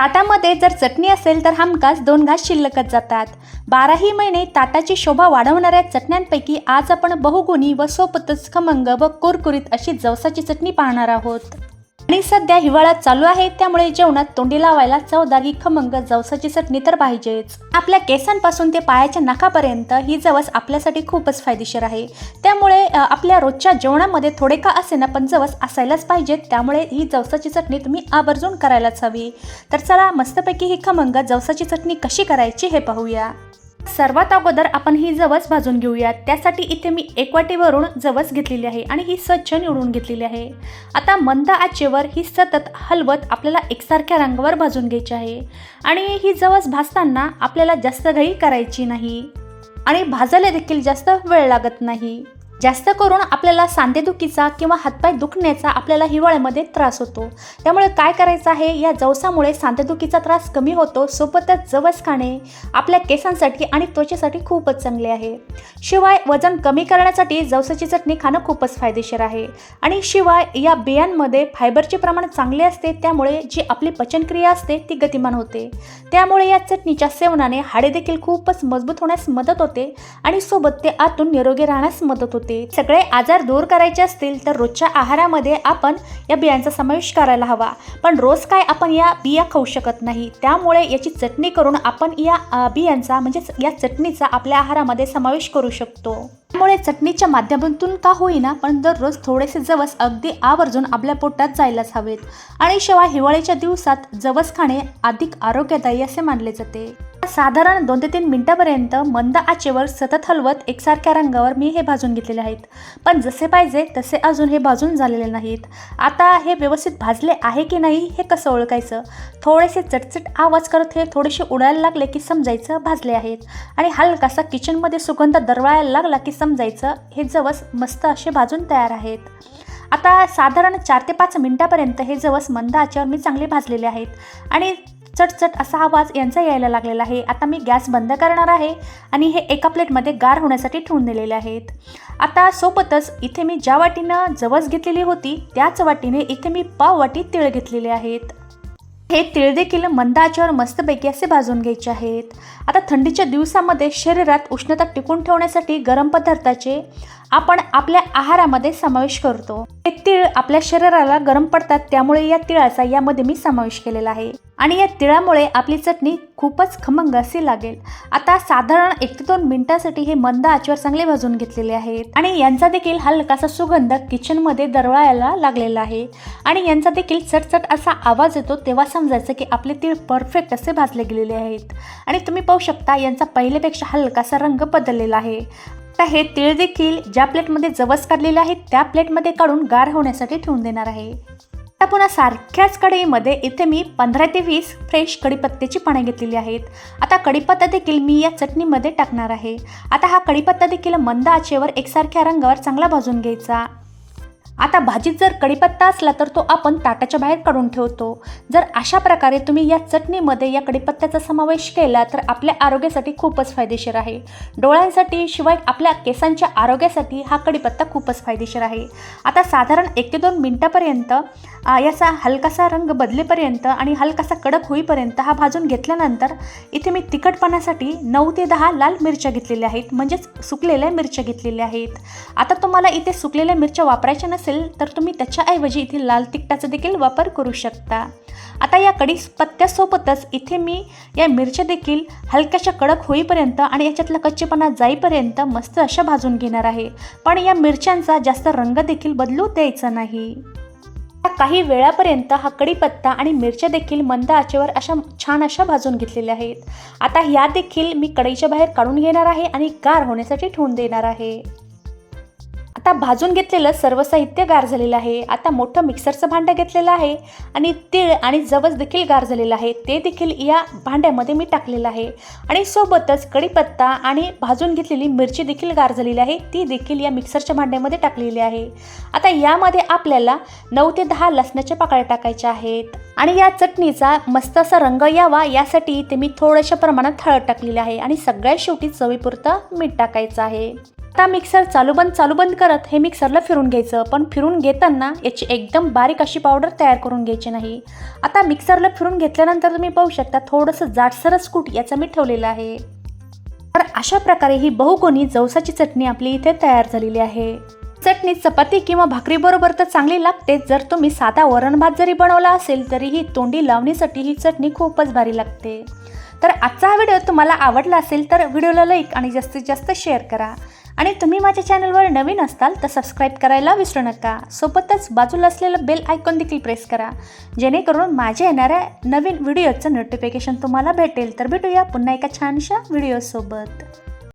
ताटामध्ये जर चटणी असेल तर हमखास दोन घास शिल्लकच जातात. बाराही महिने ताटाची शोभा वाढवणाऱ्या चटण्यांपैकी आज आपण बहुगुणी व सोबतच खमंग व कुरकुरीत अशी जवसाची चटणी पाहणार आहोत. आणि सध्या हिवाळा चालू आहे त्यामुळे जेवणात तोंडी लावायला चवदागी खमंग जवसाची चटणी तर पाहिजेच. आपल्या केसांपासून ते पायाच्या नाकापर्यंत ही जवस आपल्यासाठी खूपच फायदेशीर आहे. त्यामुळे आपल्या रोजच्या जेवणामध्ये थोडे का असेना पण जवस असायलाच पाहिजेत त्यामुळे ही जवसाची चटणी तुम्ही आवर्जून करायलाच हवी. तर चला मस्तपैकी ही खमंग जवसाची चटणी कशी करायची हे पाहूया. सर्वात अगोदर आपण ही जवस भाजून घेऊयात. त्यासाठी इथे मी एक वाटीवरून जवस घेतलेली आहे आणि ही स्वच्छ निवडून घेतलेली आहे. आता मंद आचेवर ही सतत हलवत आपल्याला एकसारख्या रंगावर भाजून घ्यायची आहे. आणि ही जवस भाजताना आपल्याला जास्त घाई करायची नाही. आणि भाजायला देखील जास्त वेळ लागत नाही. जास्त करून आपल्याला सांधेदुखीचा किंवा हातपाय दुखण्याचा आपल्याला हिवाळ्यामध्ये त्रास होतो. त्यामुळे काय करायचं आहे? या जवसामुळे सांधेदुखीचा त्रास कमी होतो. सोबतच जवस खाणे आपल्या केसांसाठी आणि त्वचेसाठी खूपच चांगले आहे. शिवाय वजन कमी करण्यासाठी जवसाची चटणी खाणं खूपच फायदेशीर आहे. आणि शिवाय या बियांमध्ये फायबरचे प्रमाण चांगले असते. त्यामुळे जी आपली पचनक्रिया असते ती गतिमान होते. त्यामुळे या चटणीच्या सेवनाने हाडे देखील खूपच मजबूत होण्यास मदत होते आणि सोबत ते आतून निरोगी राहण्यास मदत होते. सगळे आजार दूर करायचे असतील तर रोजच्या आहारामध्ये आपण या बियांचा समावेश करायला हवा. पण रोज काय आपण या बिया खाऊ शकत नाही. त्यामुळे याची चटणी करून आपण या बियांचा म्हणजेच या चटणीचा आपल्या आहारामध्ये समावेश करू शकतो. त्यामुळे चटणीच्या माध्यमातून का होईना पण दररोज थोडेसे जवस अगदी आवर्जून आपल्या पोटात जायलाच हवेत. आणि शिवाय हिवाळ्याच्या दिवसात जवस खाणे अधिक आरोग्यदायी असे मानले जाते. साधारण दोन ते तीन मिनटापर्यंत मंद आचेवर सतत हलवत एकसारख्या रंगावर मी हे भाजून घेतलेले आहेत. पण जसे पाहिजे तसे अजून हे भाजून झालेले नाहीत. आता हे व्यवस्थित भाजले आहे की नाही हे कसं ओळखायचं? थोडेसे चटचट आवाज करत हे थोडेसे उडायला लागले की समजायचं भाजले आहेत. आणि हलकासा किचनमध्ये सुगंध दरवळायला लागला की समजायचं हे जवस मस्त असे भाजून तयार आहेत. आता साधारण चार ते पाच मिनटापर्यंत हे जवस मंद आचेवर मी चांगले भाजलेले आहेत. आणि चटचट असा आवाज यांचा यायला लागलेला आहे. आता मी गॅस बंद करणार आहे आणि हे एका प्लेटमध्ये गार होण्यासाठी ठेवून दिलेले आहेत. आता सोबतच इथे मी ज्या वाटीनं जवस घेतलेली होती त्याच वाटीने इथे मी पाव वाटी तिळ घेतलेले आहेत. हे तिळ देखील मंद आचेवर मस्तपैकी असे भाजून घ्यायचे आहेत. आता थंडीच्या दिवसामध्ये शरीरात उष्णता टिकून ठेवण्यासाठी गरम पदार्थाचे आपण आपल्या आहारामध्ये समावेश करतो. हे तीळ आपल्या शरीराला गरम पडतात त्यामुळे या तिळाचा यामध्ये मी समावेश केलेला आहे. आणि या तिळामुळे आपली चटणी खूपच खमंग अशी लागेल. आता साधारण एक ते दोन मिनिटासाठी हे मंद आचवर चांगले भाजून घेतलेले आहेत. आणि यांचा देखील हलकासा सुगंध किचनमध्ये दरवळायला लागलेला आहे. आणि यांचा देखील चटचट असा आवाज येतो तेव्हा समजायचं की आपले तीळ परफेक्ट असे भाजले गेलेले आहेत. आणि तुम्ही पाहू शकता यांचा पहिल्यापेक्षा हलकासा रंग बदललेला आहे. आता हे तीळ देखील ज्या प्लेटमध्ये जवस काढलेले आहेत त्या प्लेटमध्ये काढून गार होण्यासाठी ठेवून देणार आहे. आता पुन्हा सारख्याच कढईमध्ये इथे मी पंधरा ते वीस फ्रेश कढीपत्त्याची पाने घेतलेली आहेत. आता कढीपत्ता देखील मी या चटणीमध्ये टाकणार आहे. आता हा कढीपत्ता देखील मंद आचेवर एकसारख्या रंगावर चांगला भाजून घ्यायचा. आता भाजीत जर कढीपत्ता असला तर तो आपण ताटाच्या बाहेर काढून ठेवतो. जर अशा प्रकारे तुम्ही या चटणीमध्ये या कढीपत्त्याचा समावेश केला तर आपल्या आरोग्यासाठी खूपच फायदेशीर आहे. डोळ्यांसाठी शिवाय आपल्या केसांच्या आरोग्यासाठी हा कढीपत्ता खूपच फायदेशीर आहे. आता साधारण एक ते दोन मिनटापर्यंत याचा हलकासा रंग बदलेपर्यंत आणि हलकासा कडक होईपर्यंत हा भाजून घेतल्यानंतर इथे मी तिखटपणासाठी नऊ ते दहा लाल मिरच्या घेतलेल्या आहेत. म्हणजेच सुकलेल्या मिरच्या घेतलेल्या आहेत. आता तुम्हाला इथे सुकलेल्या मिरच्या वापरायच्या नसेल तर तुम्ही त्याच्याऐवजी इथे लाल तिखटाचा देखील वापर करू शकता. आता या कढीपत्त्यासोबतच इथे मी या मिरच्या देखील हलक्याशा कडक होईपर्यंत आणि याच्यातला कच्चेपणा जाईपर्यंत मस्त अशा भाजून घेणार आहे. पण या मिरच्यांचा जास्त रंग देखील बदलू द्यायचा नाही. काही वेळापर्यंत हा कढीपत्ता आणि मिरच्या देखील मंद आचेवर अशा छान अशा भाजून घेतलेल्या आहेत. आता ह्या देखील मी कढईच्या बाहेर काढून घेणार आहे आणि गार होण्यासाठी ठेवून देणार आहे. आता भाजून घेतलेलं सर्व साहित्य गार झालेलं आहे. आता मोठं मिक्सरचं भांडं घेतलेलं आहे आणि तीळ आणि जवस देखील गार झालेलं आहे. ते देखील या भांड्यामध्ये मी टाकलेलं आहे. आणि सोबतच कढीपत्ता आणि भाजून घेतलेली मिरची देखील गार झालेली आहे. ती देखील या मिक्सरच्या भांड्यामध्ये टाकलेली आहे. आता यामध्ये आपल्याला नऊ ते दहा लसणाच्या पाकळ्या टाकायच्या आहेत. आणि या चटणीचा मस्त असा रंग यावा यासाठी ते मी थोड्याशा प्रमाणात हळद टाकलेली आहे. आणि सगळ्यात शेवटी चवीपुरतं मीठ टाकायचं आहे. आता मिक्सर चालू बंद चालू बंद करत हे मिक्सरला फिरून घ्यायचं. पण फिरून घेताना याची एकदम बारीक अशी पावडर तयार करून घ्यायची नाही. आता मिक्सरला फिरून घेतल्यानंतर तुम्ही पाहू शकता थोडंसं जाडसरच कूट याचं मी ठेवलेलं आहे. तर अशा प्रकारे ही बहुकोणी जवसाची चटणी आपली इथे तयार झालेली आहे. चटणी चपाती किंवा भाकरीबरोबर तर चांगली लागते. जर तुम्ही साधा वरण भात जरी बनवला असेल तरीही तोंडी लावणीसाठी ही चटणी खूपच भारी लागते. तर आजचा हा व्हिडिओ तुम्हाला आवडला असेल तर व्हिडिओला लाईक आणि जास्तीत जास्त शेअर करा. आणि तुम्ही माझ्या चॅनलवर नवीन असताल तर सबस्क्राईब करायला विसरू नका. सोबतच बाजूला असलेलं बेल आयकॉन देखील प्रेस करा. जेणेकरून माझ्या येणाऱ्या नवीन व्हिडिओचं नोटिफिकेशन तुम्हाला भेटेल. तर भेटूया पुन्हा एका छानशा व्हिडिओसोबत